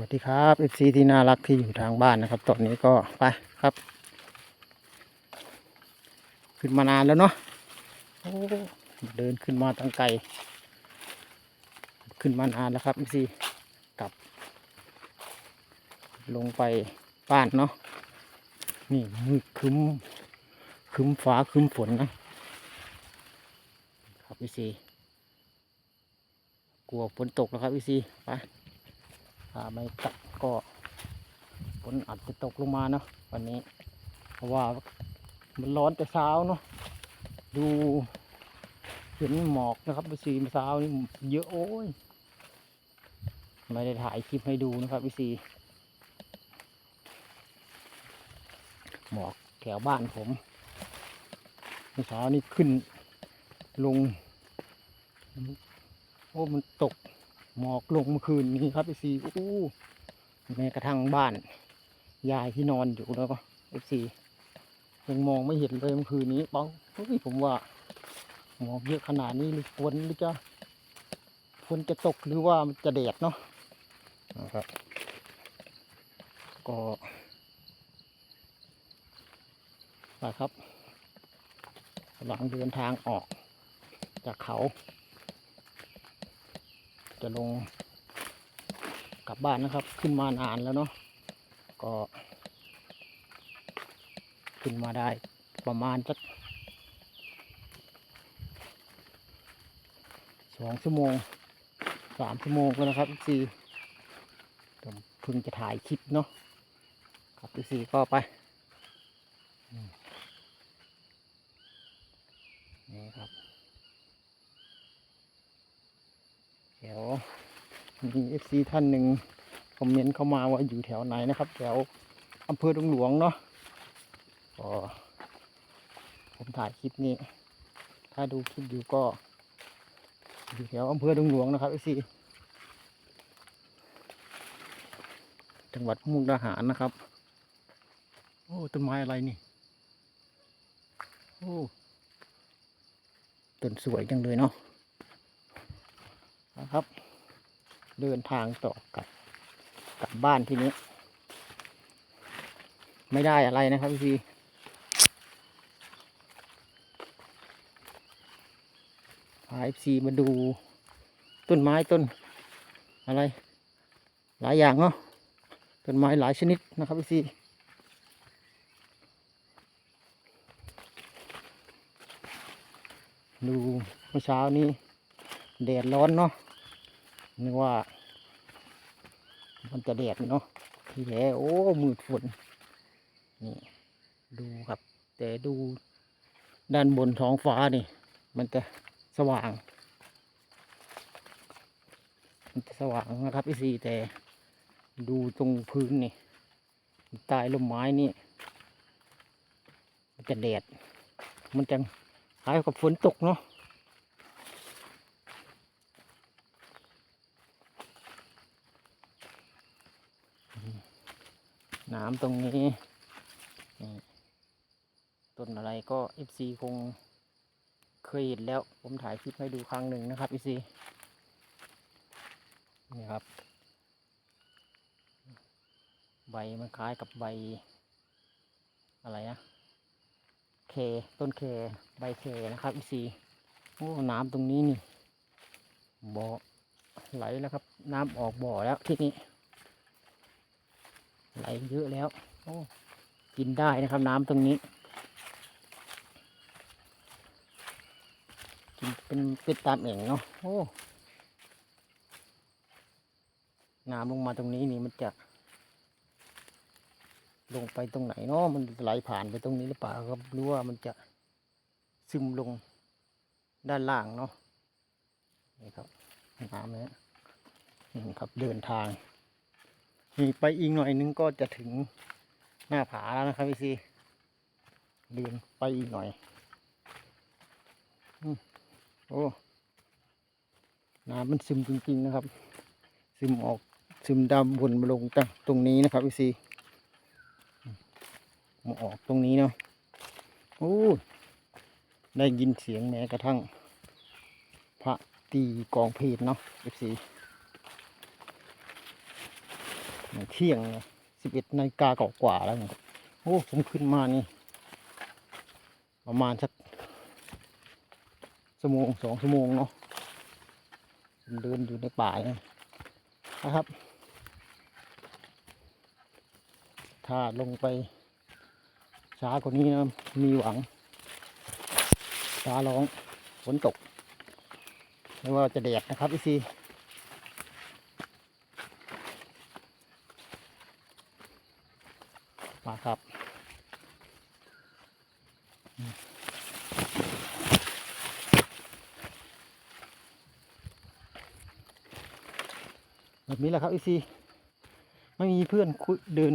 วัสดีครับเอฟซีที่น่ารักที่อยู่ทางบ้านนะครับ ตอนนี้ก็ไปครับ ขึ้นมานานแล้วเนาะเดินขึ้นมาตั้งไกล ขึ้นมานานแล้วครับเอฟซีกลับ ลงไปบ้านเนาะนี่มืดคึ้มคึ้มฟ้าคึ้มฝนนะ ครับเอฟซีกลัวฝนตกแล้วครับเอฟซีไป ถ้าไม่ตัดก็ฝนอาจจะตกลงมาเนาะวันนี้ เพราะว่ามันร้อนแต่เช้าเนาะดูเห็นหมอกนะครับไปซีเมื่อเช้านี่เยอะโอ้ยไม่ได้ถ่ายคลิปให้ดูนะครับพี่ซีหมอกแถวบ้านผมเมื่อเช้านี่ขึ้นลงโอ้มันตก หมอกลงเมื่อคืนนี้ครับไอซีโอ้แม้กระทั่งบ้าน ยายที่นอนอยู่แล้วก็ไอซียังมองไม่เห็นเลยเมื่อคืนนี้ป้าเฮ้ยผมว่าหมอกเยอะขนาดนี้หรือฝนหรือจะฝนจะตกหรือว่ามันจะแดดเนาะนะครับ ก็ไปครับกำลังเดินทางออกจากเขา จะลงกลับบ้านนะครับ ขึ้นมานานแล้วเนาะก็ ขึ้นมาได้ประมาณสักสองชั่วโมงสามชั่วโมงแล้วนะครับสี่ผมเพิ่งจะถ่ายคลิปเนาะครับสี่ก็ไปอืมนี่ครับ แถวมีเอฟซีท่านหนึ่งคอมเมนต์เข้ามาว่าอยู่แถวไหนนะครับ แถวอำเภอดงหลวงเนาะก็ผมถ่ายคลิปนี้ ถ้าดูคลิปอยู่ก็ อยู่แถวอำเภอดงหลวงนะครับเอฟซีจังหวัดมุกดาหารนะครับ โอ้ต้นไม้อะไรนี่ โอ้ต้นสวยจังเลยเนาะ นะครับ เดินทางต่อกลับกลับบ้านทีนี้ ไม่ได้อะไรนะครับพี่พาเอฟซีมาดูต้นไม้ต้นอะไร หลายอย่างเนาะต้นไม้หลายชนิดนะครับพี่ซีดูเมื่อเช้านี้แดดร้อนเนาะ นึกว่า มันจะแดดเนาะที่แท้โอ้มืดฝนนี่ดูครับ แต่ดูด้านบนท้องฟ้านี่ มันจะสว่าง มันจะสว่างนะครับพี่ซีแต่ดูตรงพื้นนี่ใต้ลมไม้นี่ มันจะแดด มันจะคล้ายกับฝนตกเนาะ น้ำตรงนี้ ต้นอะไรก็เอฟซีคงเคยเห็นแล้ว ผมถ่ายคลิปให้ดูครั้งหนึ่งนะครับเอฟซีนี่ครับ ใบมันคล้ายกับใบ อะไรนะเคต้นเคใบเคนะครับเอฟซีโอ้น้ำตรงนี้นี่บ่อไหลแล้วครับ น้ำออกบ่อแล้วที่นี้ ไหลเยอะแล้วโอ้กินได้นะครับน้ำตรงนี้ กินเป็นเป็นตามเองเนาะโอ้น้ำลงมาตรงนี้นี่มันจะ ลงไปตรงไหนเนาะมันไหลผ่านไปตรงนี้หรือเปล่าครับหรู้ว่ามันจะซึมลงด้านล่างเนาะนี่ครับน้ำเนี่ยนี่ครับเดินทาง นี่ไปอีกหน่อยนึงก็จะถึงหน้าผาแล้วนะครับพี่ซีเดินไปอีกหน่อยโอ้น้ำมันซึมจริงๆนะครับ ซึมออกซึมดำวนมาลงตั้งตรงนี้นะครับพี่ซีมาออกตรงนี้เนาะโอ้ได้ยินเสียงแม้กระทั่ง พระตีกองเพลเนาะพี่ซี เที่ยงสิบเอ็ดนาฬิกากว่าแล้วโอ้ผมขึ้นมานี่ ประมาณสักชั่วโมงสองชั่วโมงเนาะเดินอยู่ในป่าเนี่ยนะครับ ถ้าลงไปช้ากว่านี้นะมีหวังฟ้าร้องฝนตกไม่ว่าจะแดดนะครับพี่ซี มาครับ แบบนี้แหละครับพี่ซีไม่มีเพื่อนคุยเดิน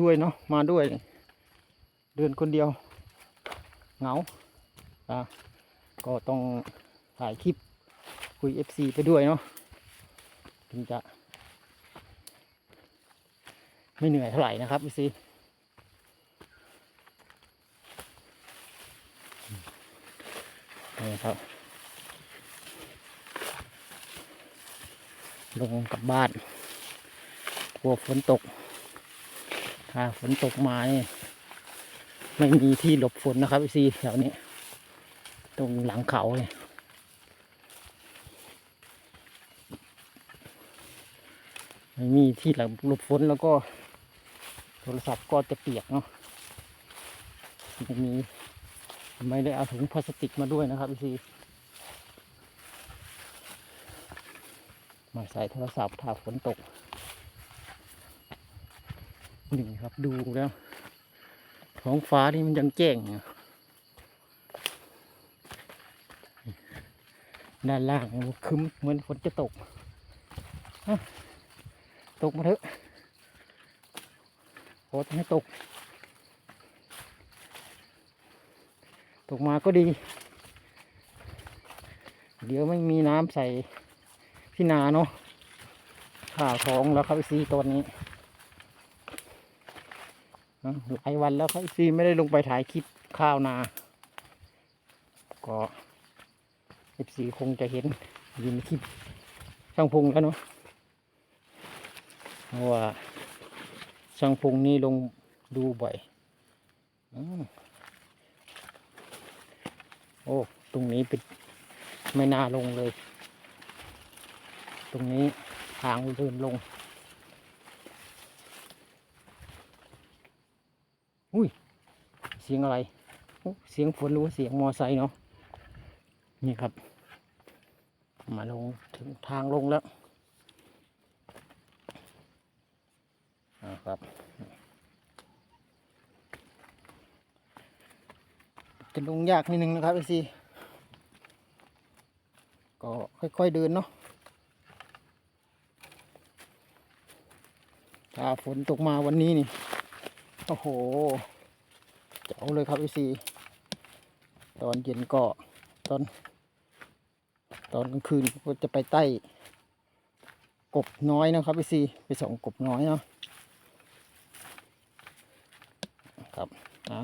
ด้วยเนาะมาด้วย เดินคนเดียวเหงาอะก็ต้องถ่ายคลิปคุย FC ไปด้วยเนาะถึงจะ ไม่เหนื่อยเท่าไหร่นะครับ FC นี่ครับ ลงกลับบ้านกลัวฝนตก ถ้าฝนตกมาเนี่ยไม่มีที่หลบฝนนะครับ FC แถวนี้ ตรงหลังเขาเนี่ยไม่มีที่หลบหลบฝนแล้วก็ โทรศัพท์ก็จะเปียกเนาะไม่มี ไม่ได้เอาถุงพลาสติกมาด้วยนะครับพี่ซีมาใส่โทรศัพท์ถ้าฝนตกนี่ครับดูแล้วท้องฟ้านี่มันยังแจ้งอยู่ด้านล่างมันครึ้มเหมือนฝนจะตก ตกมาเถอะโอ้ไม่ตก ตกมาก็ดี เดี๋ยวไม่มีน้ำใส่ที่นาเนาะข่าวท้องแล้วครับซีตอนนี้หลายวันแล้วครับซีไม่ได้ลงไปถ่ายคลิปข้าวนา ก็ไอซีคงจะเห็นยินคลิปช่างพงแล้วเนาะเพราะว่าช่างพงนี่ลงดูบ่อยอ โอ้ ตรงนี้เป็นไม่น่าลงเลย ตรงนี้ทางเดินลง อุ้ย เสียงอะไร เสียงฝนหรู้เสียงมอไซค์เนาะ นี่ครับ มาลงถึงทางลงแล้วนะครับ จะลงยากนิดนึงนะครับไอซีก็ค่อยๆเดินเนาะถ้าฝนตกมาวันนี้นี่ โอ้โหเจ๋วเลยครับไอซีตอนเย็นก็ตอนตอนกลางคืนก็จะไปใต้กบน้อยนะครับไอซีไปส่องกบน้อยเนาะครับอะ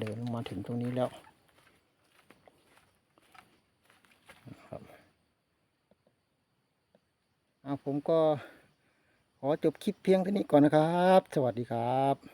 เดินมาถึงตรงนี้แล้วครับอะผมก็ขอจบคลิปเพียงเท่านี้ก่อนนะครับ สวัสดีครับ